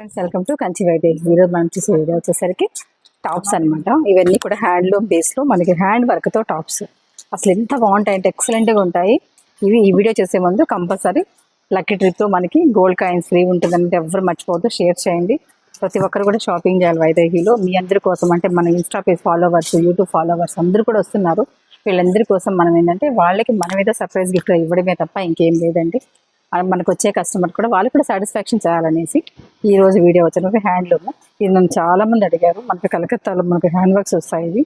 Friends welcome to Kanchi వైద్య ఈరోజు మనం చూసే వీడియో వచ్చేసరికి టాప్స్ అన్నమాట. ఇవన్నీ కూడా హ్యాండ్లూమ్ బేస్లో మనకి హ్యాండ్ వర్క్తో టాప్స్ అసలు ఎంత బాగుంటాయి అంటే ఎక్సలెంట్గా ఉంటాయి. ఇవి ఈ వీడియో చేసే ముందు కంపల్సరీ లక్కీ ట్రిప్తో మనకి గోల్డ్ కాయిన్స్ ఫ్రీ ఉంటుందంటే ఎవరు మర్చిపోవద్దు షేర్ చేయండి. ప్రతి ఒక్కరు కూడా షాపింగ్ చేయాలి వైదేహీలో మీ అందరి కోసం అంటే మన insta page followers YouTube followers అందరూ కూడా వస్తున్నారు. వీళ్ళందరి కోసం మనం ఏంటంటే వాళ్ళకి మన సర్ప్రైజ్ గిఫ్ట్ ఇవ్వడమే తప్ప ఇంకేం లేదండి. మనకు వచ్చే కస్టమర్ కూడా వాళ్ళు కూడా సాటిస్ఫాక్షన్ చేయాలనేసి ఈ రోజు వీడియో వచ్చినప్పుడు హ్యాండ్లూమ్ ఇది నన్ను చాలామంది అడిగారు. మనకి కలకత్తాలో మనకి హ్యాండ్ వర్క్స్ వస్తాయి ఇవి.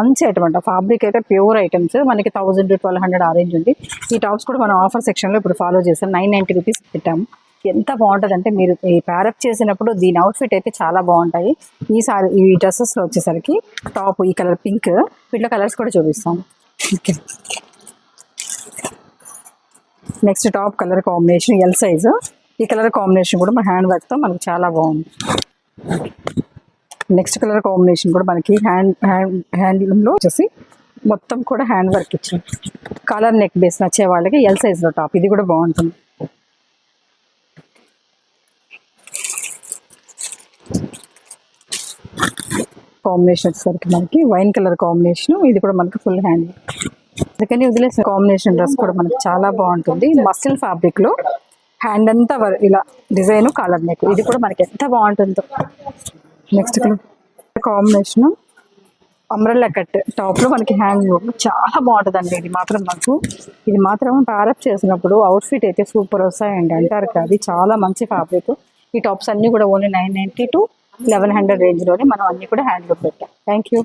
మంచి ఐటమ్ ఫ్యాబ్రిక్ అయితే ప్యూర్ ఐటమ్స్ మనకి థౌసండ్ ట్వెల్వ్ హండ్రెడ్ ఆరేంజ్ ఉంది. ఈ టాప్స్ కూడా మనం ఆఫర్ సెక్షన్లో ఇప్పుడు ఫాలో చేసాం. నైన్ నైంటీ రూపీస్ పెట్టాము. ఎంత బాగుంటుంది అంటే మీరు ఈ ప్యారప్ చేసినప్పుడు దీని అవుట్ఫిట్ అయితే చాలా బాగుంటాయి. ఈసారి ఈ డ్రెస్సెస్లో వచ్చేసరికి టాప్ ఈ కలర్ పింక్ వీటిలో కలర్స్ కూడా చూపిస్తాం. Okay next top colour combination L size ఈ కలర్ కాంబినేషన్ కూడా మన హ్యాండ్ వర్క్తో మనకి చాలా బాగుంది. నెక్స్ట్ కలర్ కాంబినేషన్ కూడా మనకి హ్యాండ్ హ్యాండ్ హ్యాండ్లూమ్లో వచ్చేసి మొత్తం కూడా హ్యాండ్ వర్క్ ఇచ్చాం కలర్ నెక్ బేస్ నచ్చే వాళ్ళకి ఎల్ సైజ్లో టాప్ ఇది కూడా బాగుంటుంది. కాంబినేషన్ వచ్చేసరికి మనకి వైన్ కలర్ కాంబినేషన్ ఇది కూడా మనకి ఫుల్ హ్యాండ్ అందుకని వదిలేసిన కాంబినేషన్ డ్రెస్ కూడా మనకి చాలా బాగుంటుంది. మస్టిల్ ఫ్యాబ్రిక్లో హ్యాండ్ అంతా ఇలా డిజైన్ కాలర్ నెక్ ఇది కూడా మనకి ఎంత బాగుంటుందో. నెక్స్ట్ కాంబినేషన్ అంబ్రెల్లా కట్ టాప్లో మనకి హ్యాండ్ చాలా బాగుంటుందండి. ఇది మాత్రం మాకు ఇది మాత్రం ప్యారప్ చేసినప్పుడు అవుట్ ఫిట్ అయితే సూపర్ వస్తాయండి. అంటారు కదా అది చాలా మంచి ఫ్యాబ్రిక్ ఈ టాప్స్ అన్ని కూడా only nine ninety to eleven hundred రేంజ్లోనే మనం అన్ని కూడా హ్యాండ్ పెట్టాం. Thank you